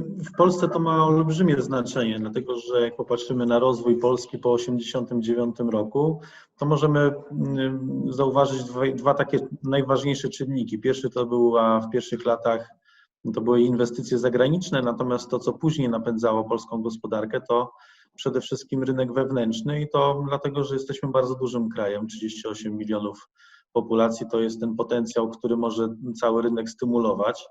W Polsce to ma olbrzymie znaczenie, dlatego że jak popatrzymy na rozwój Polski po 1989 roku, to możemy mm, zauważyć dwa, dwa takie najważniejsze czynniki. Pierwszy to była w pierwszych latach to były inwestycje zagraniczne, natomiast to, co później napędzało polską gospodarkę, to przede wszystkim rynek wewnętrzny i to dlatego, że jesteśmy bardzo dużym krajem, 38 milionów populacji to jest ten potencjał, który może cały rynek stymulować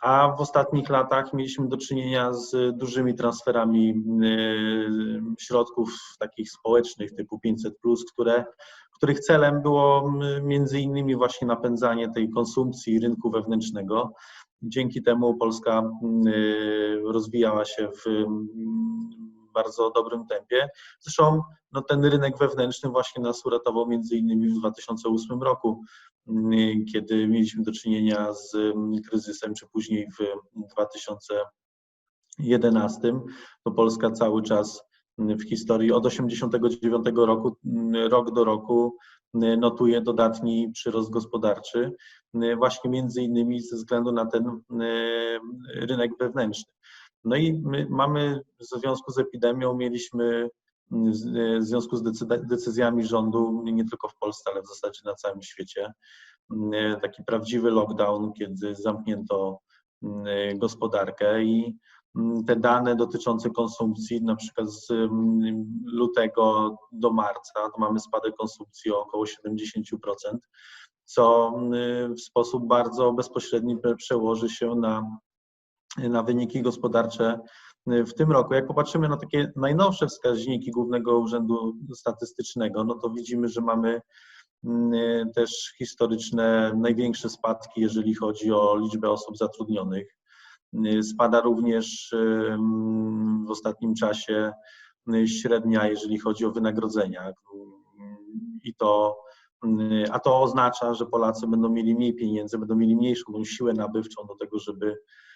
a w ostatnich latach mieliśmy do czynienia z dużymi transferami y, środków takich społecznych typu 500, które, których celem było między innymi właśnie napędzanie tej konsumpcji rynku wewnętrznego. Dzięki temu Polska y, rozwijała się w bardzo dobrym tempie. Zresztą no, ten rynek wewnętrzny właśnie nas uratował między innymi w 2008 roku, mm, kiedy mieliśmy do czynienia z mm, kryzysem, czy później w 2011, to Polska cały czas mm, w historii od 1989 roku, rok do roku notuje dodatni przyrost gospodarczy, właśnie między innymi ze względu na ten rynek wewnętrzny. No i my mamy w związku z epidemią mieliśmy w związku z decyzjami rządu, nie tylko w Polsce, ale w zasadzie na całym świecie, taki prawdziwy lockdown, kiedy zamknięto gospodarkę i te dane dotyczące konsumpcji, na przykład z lutego do marca, to mamy spadek konsumpcji o około 70%, co w sposób bardzo bezpośredni przełoży się na na wyniki gospodarcze w tym roku. Jak popatrzymy na takie najnowsze wskaźniki Głównego Urzędu Statystycznego, no to widzimy, że mamy mm, też historyczne największe spadki, jeżeli chodzi o liczbę osób zatrudnionych. Spada również w ostatnim czasie średnia, jeżeli chodzi o wynagrodzenia. I to, a to oznacza, że Polacy będą mieli mniej pieniędzy, będą mieli mniejszą siłę nabywczą do tego, żeby Y,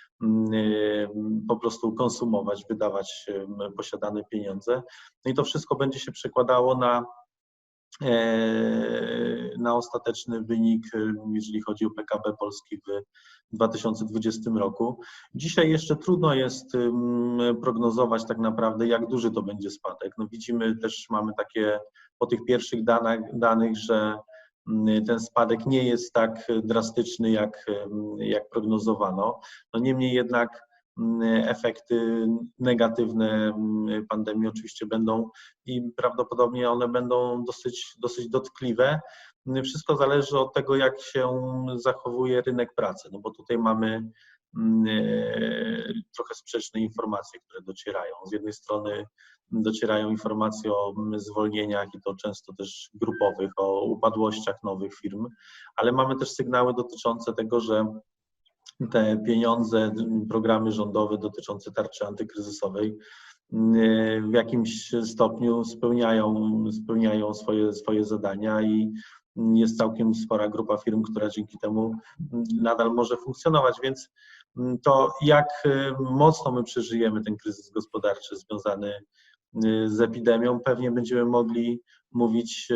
po prostu konsumować, wydawać y, posiadane pieniądze. No i to wszystko będzie się przekładało na, e, na ostateczny wynik, y, jeżeli chodzi o PKB Polski w 2020 roku. Dzisiaj jeszcze trudno jest prognozować tak naprawdę, jak duży to będzie spadek. No widzimy też, mamy takie po tych pierwszych danych, danych że Mm, ten spadek nie jest tak drastyczny, jak, jak prognozowano. No niemniej jednak mm, efekty negatywne mm, pandemii oczywiście będą i prawdopodobnie one będą dosyć, dosyć dotkliwe. Wszystko zależy od tego, jak się zachowuje rynek pracy, no bo tutaj mamy trochę sprzeczne informacje, które docierają. Z jednej strony docierają informacje o zwolnieniach i to często też grupowych, o upadłościach nowych firm, ale mamy też sygnały dotyczące tego, że te pieniądze, programy rządowe dotyczące tarczy antykryzysowej w jakimś stopniu spełniają, spełniają swoje, swoje zadania i jest całkiem spora grupa firm, która dzięki temu nadal może funkcjonować, więc to jak mocno my przeżyjemy ten kryzys gospodarczy związany Y, z epidemią. Pewnie będziemy mogli mówić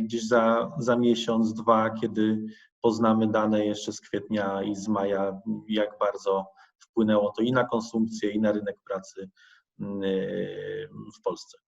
gdzieś za, za miesiąc, dwa, kiedy poznamy dane jeszcze z kwietnia i z maja, jak bardzo wpłynęło to i na konsumpcję, i na rynek pracy y, w Polsce.